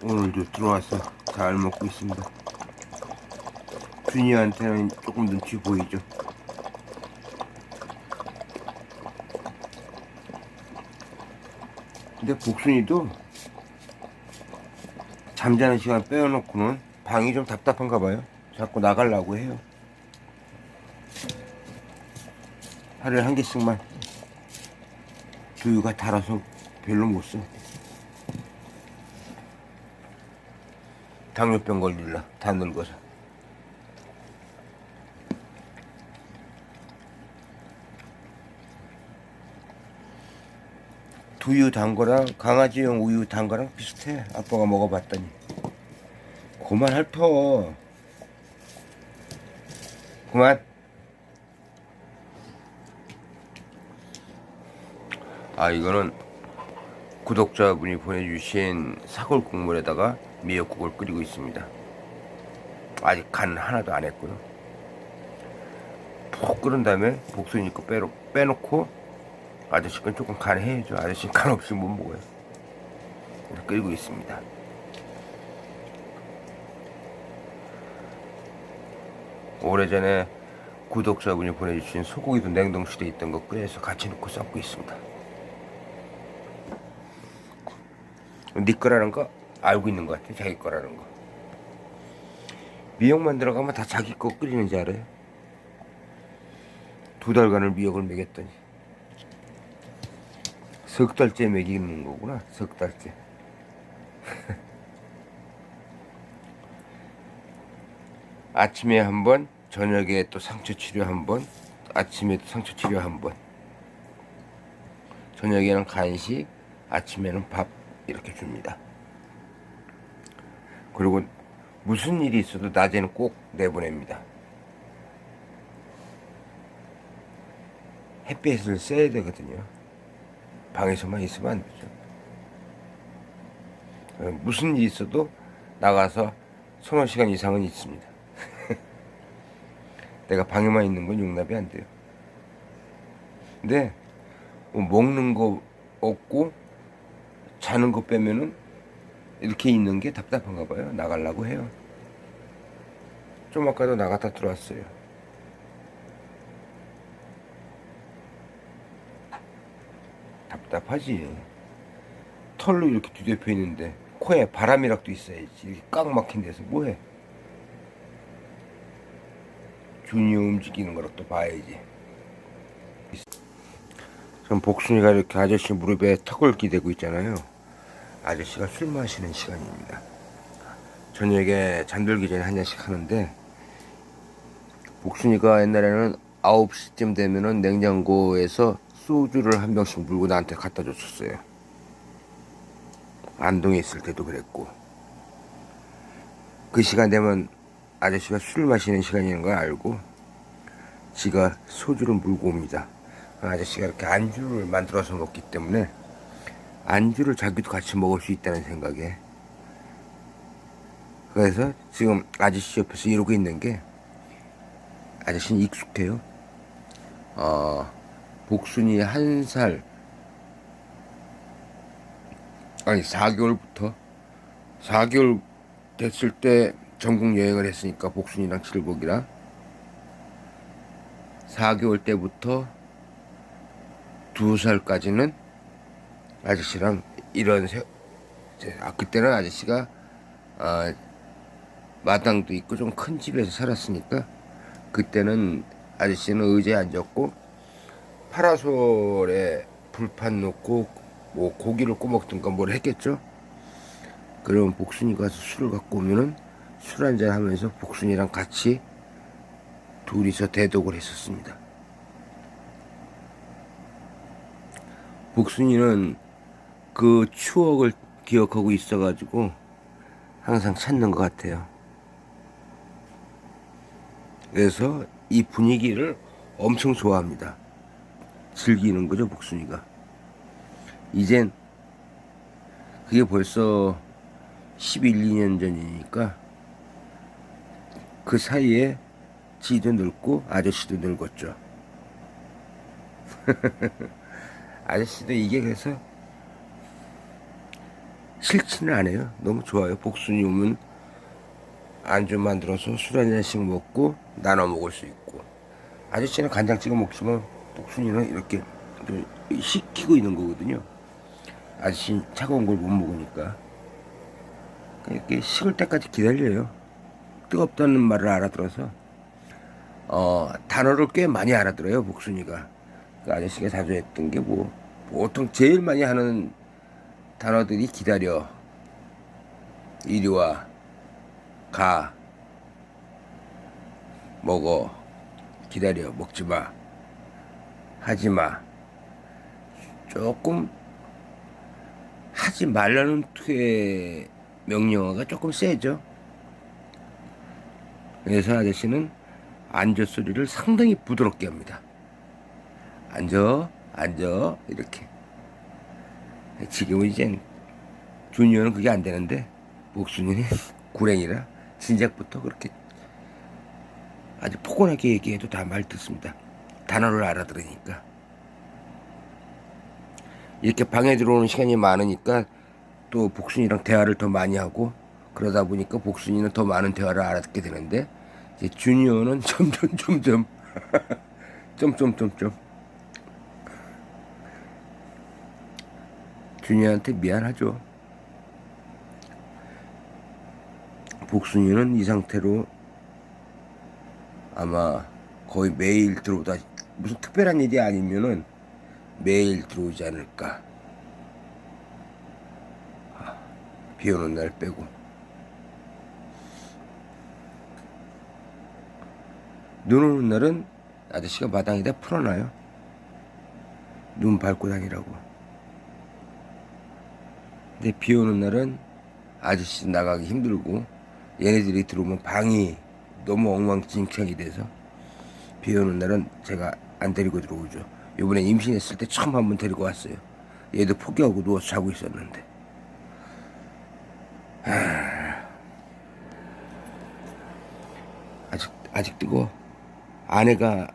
오늘도 들어와서 잘 먹고 있습니다. 준이한테는 조금 눈치 보이죠. 근데 복순이도 잠자는 시간 빼어놓고는 방이 좀 답답한가 봐요. 자꾸 나가려고 해요. 하루에 한 개씩만 두유가 달아서 별로 못 써. 당뇨병 걸릴라 다 늙어서. 두유 단 거랑 강아지용 우유 단 거랑 비슷해. 아빠가 먹어봤더니. 그만 핥어. 그만. 아 이거는 구독자분이 보내주신 사골 국물에다가 미역국을 끓이고 있습니다. 아직 간 하나도 안 했고요. 푹 끓은 다음에 복순이 거 빼로, 빼놓고 아저씨 건 조금 간 해야죠. 아저씨 간 없이 못 먹어요. 끓이고 있습니다. 오래전에 구독자분이 보내주신 소고기도 냉동실에 있던 거 끓여서 같이 넣고 섞고 있습니다. 네 거라는 거 알고 있는 것 같아. 자기 거라는 거. 미역만 들어가면 다 자기 거 끓이는지 알아요? 두 달간을 미역을 먹였더니 석 달째 먹이는 거구나. 석 달째. 아침에 한 번, 저녁에 또 상처 치료 한 번, 아침에 또 상처 치료 한 번. 저녁에는 간식, 아침에는 밥 이렇게 줍니다. 그리고 무슨 일이 있어도 낮에는 꼭 내보냅니다. 햇빛을 쐬야 되거든요. 방에서만 있으면 안 되죠. 어, 무슨 일이 있어도 나가서 서너 시간 이상은 있습니다. 내가 방에만 있는 건 용납이 안 돼요. 근데 뭐 먹는 거 없고 자는 거 빼면은 이렇게 있는 게 답답한가 봐요. 나가려고 해요. 좀 아까도 나갔다 들어왔어요. 답답하지. 털로 이렇게 뒤덮여 있는데 코에 바람이라도 있어야지. 이렇게 꽉 막힌 데서 뭐해? 준이 움직이는 거를 또 봐야지. 지금 복순이가 이렇게 아저씨 무릎에 턱을 기대고 있잖아요. 아저씨가 술 마시는 시간입니다. 저녁에 잠들기 전에 한 잔씩 하는데 복순이가 옛날에는 9시쯤 되면은 냉장고에서 소주를 한 병씩 물고 나한테 갖다 줬었어요. 안동에 있을 때도 그랬고 그 시간 되면 아저씨가 술 마시는 시간인 걸 알고 지가 소주를 물고 옵니다. 아저씨가 이렇게 안주를 만들어서 먹기 때문에 안주를 자기도 같이 먹을 수 있다는 생각에. 그래서 지금 아저씨 옆에서 이러고 있는 게 아저씨는 익숙해요. 어, 복순이 한 살, 아니 4개월부터? 4개월 됐을 때 전국 여행을 했으니까 복순이랑 칠복이랑 4개월 때부터 두 살까지는 아저씨랑 이런 세, 아 그때는 아저씨가 아, 마당도 있고 좀 큰 집에서 살았으니까 그때는 아저씨는 의자에 앉았고 파라솔에 불판 놓고 뭐 고기를 꼬먹든가 뭘 했겠죠. 그러면 복순이 가서 술을 갖고 오면은 술 한잔 하면서 복순이랑 같이 둘이서 대독을 했었습니다. 복순이는 그 추억을 기억하고 있어가지고 항상 찾는 것 같아요. 그래서 이 분위기를 엄청 좋아합니다. 즐기는 거죠, 복순이가. 이젠 그게 벌써 11, 2년 전이니까 그 사이에 지도 늙고 아저씨도 늙었죠. 아저씨도 이게 그래서 싫지는 않아요. 너무 좋아요. 복순이 오면 안주 만들어서 술 한 잔씩 먹고 나눠 먹을 수 있고 아저씨는 간장 찍어 먹지만 복순이는 이렇게 좀 식히고 있는 거거든요. 아저씨 차가운 걸 못 먹으니까 이렇게 식을 때까지 기다려요. 뜨겁다는 말을 알아들어서 어 단어를 꽤 많이 알아들어요 복순이가 그 아저씨가 자주 했던 게 뭐 보통 제일 많이 하는 단어들이 기다려 이리 와 가, 먹어, 기다려, 먹지 마, 하지 마. 조금 하지 말라는 투의 명령어가 조금 세죠. 그래서 아저씨는 앉아 소리를 상당히 부드럽게 합니다. 앉아, 앉아, 이렇게. 지금은 이젠 주니어는 그게 안 되는데, 목순이는 구랭이라 진작부터 그렇게 아주 포근하게 얘기해도 다 말 듣습니다. 단어를 알아들으니까. 이렇게 방에 들어오는 시간이 많으니까 또 복순이랑 대화를 더 많이 하고 그러다 보니까 복순이는 더 많은 대화를 알아듣게 되는데 이제 주니어는 점점 점점 점점점점 주니어한테 미안하죠. 복순이는 이 상태로 아마 거의 매일 들어오다 무슨 특별한 일이 아니면은 매일 들어오지 않을까. 아, 비 오는 날 빼고. 눈 오는 날은 아저씨가 마당에다 풀어놔요. 눈 밟고 다니라고. 근데 비 오는 날은 아저씨 나가기 힘들고 얘네들이 들어오면 방이 너무 엉망진창이 돼서 비 오는 날은 제가 안 데리고 들어오죠. 요번에 임신했을 때 처음 한번 데리고 왔어요. 얘도 포기하고 누워서 자고 있었는데. 하... 아직 아직 뜨거. 아내가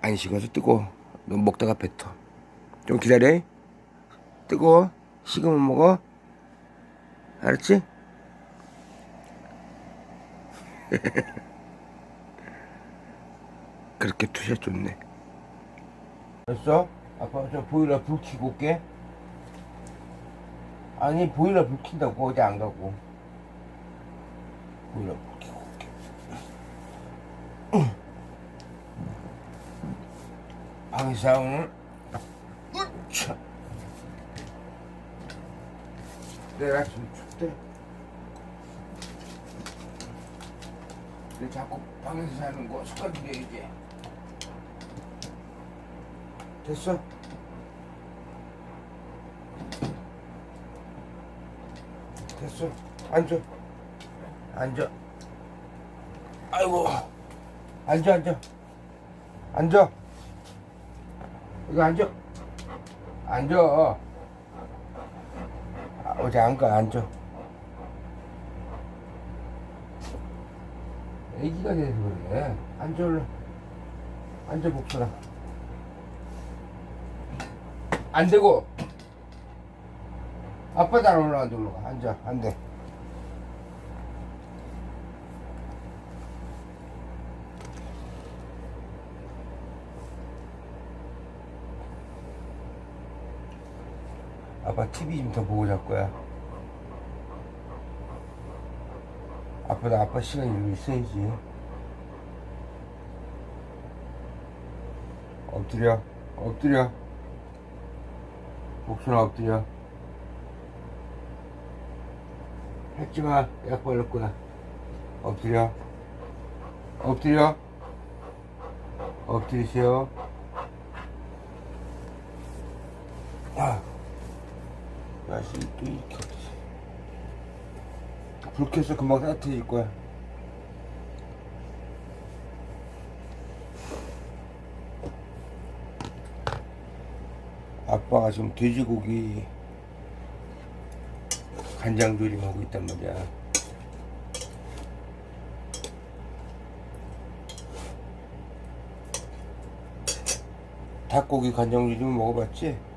안 식어서 뜨거. 너 먹다가 뱉어. 좀 기다려. 뜨거. 식으면 먹어. 알았지? 그렇게 투샷 좋네. 됐어? 아빠 저 보일러 불 켜고 올게. 아니 보일러 불 킨다고 어디 안 가고. 보일러 불 켜고 올게. 방에서 오늘 으차. 내가 지금 춥대. 내 자꾸 방에서 사는 거 습관 들여야지. 됐어? 됐어. 앉아. 앉아. 아이고. 앉아, 앉아. 앉아. 여기 앉아. 앉아. 아, 어디 안 가, 앉아. 애기가 돼서 그래. 앉아. 앉아, 복순아. 안 되고. 아빠도 안 올라가도 올라가. 앉아, 안 돼. 아빠 TV 좀 더 보고 잘 거야. 아빠도 아빠 시간 여기 있어야지. 엎드려, 엎드려. 목소나 엎드려. 했지 마. 약 바를 거야. 엎드려. 엎드려. 엎드리세요. 아. 날씨 또 이렇게. 불 켜서 금방 따뜻해질 거야. 아빠가 지금 돼지고기 간장 조림하고 있단 말이야. 닭고기 간장 조림 먹어봤지?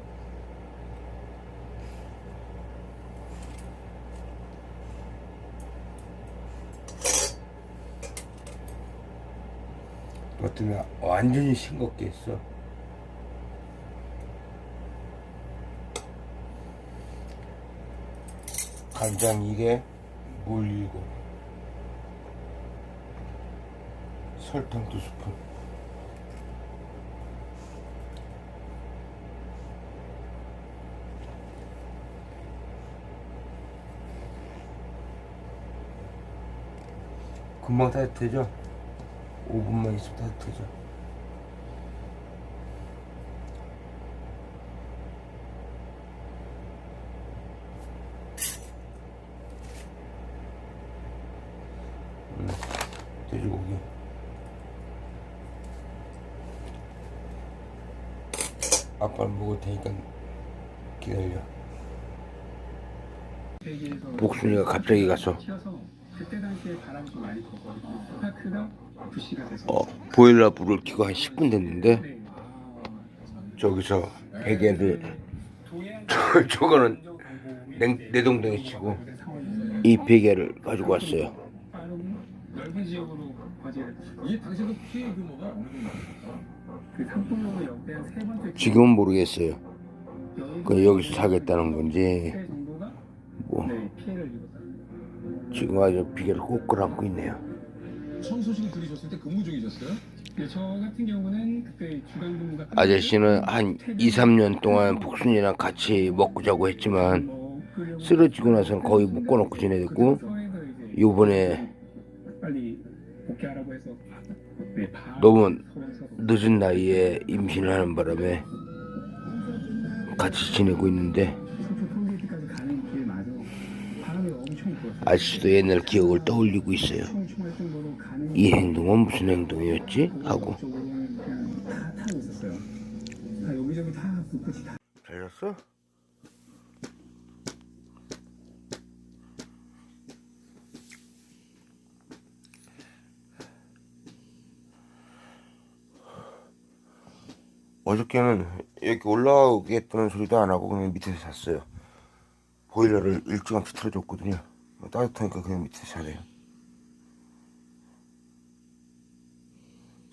때문에 완전히 싱겁게 했어. 간장 1에 물7 설탕 2스푼 금방 따뜻해져 5분만 있으면 따뜻해져 음, 돼지고기. 아빠는 먹을 테니까 기다려. 복순이가 갑자기 가서. 그때 당시에 바람이 좀 많이. 스파크가 부시가 돼서 어, 보일러 불을 켜고 한 10분 됐는데 네. 저기서 베개를 저, 저거는 냉, 내동댕이 치고 이 베개를 가지고 왔어요 지금은 모르겠어요 그 여기서 사겠다는 건지 뭐. 지금 아주 비계를 꼭 끌어안고 있네요 소식을 들으셨을 때 근무 중이셨어요? 네, 저 같은 경우는 그때 주간 근무가 아저씨는 한 2, 3년 동안 복순이랑 같이 먹고 자고 했지만 쓰러지고 나서는 거의 묶어놓고 지내고 요번에 빨리 복귀하라고 해서 네, 너무 늦은 나이에 임신을 하는 바람에 같이 지내고 있는데. 아저씨도 옛날 기억을 떠올리고 있어요 이 행동은 무슨 행동이었지? 하고. 잘렸어? 어저께는 여기 올라오겠다는 소리도 안 하고 그냥 밑에서 잤어요. 보일러를 일찌감치 틀어줬거든요. 따뜻하니까 그냥 밑에서 자네요.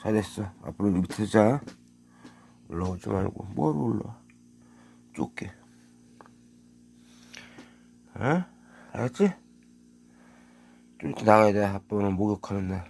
잘했어. 앞으로 밑에서 자. 올라오지 말고 뭘 올라? 좁게. 어? 알았지? 좀 이따 나가야 돼. 아빠는 목욕하는 날.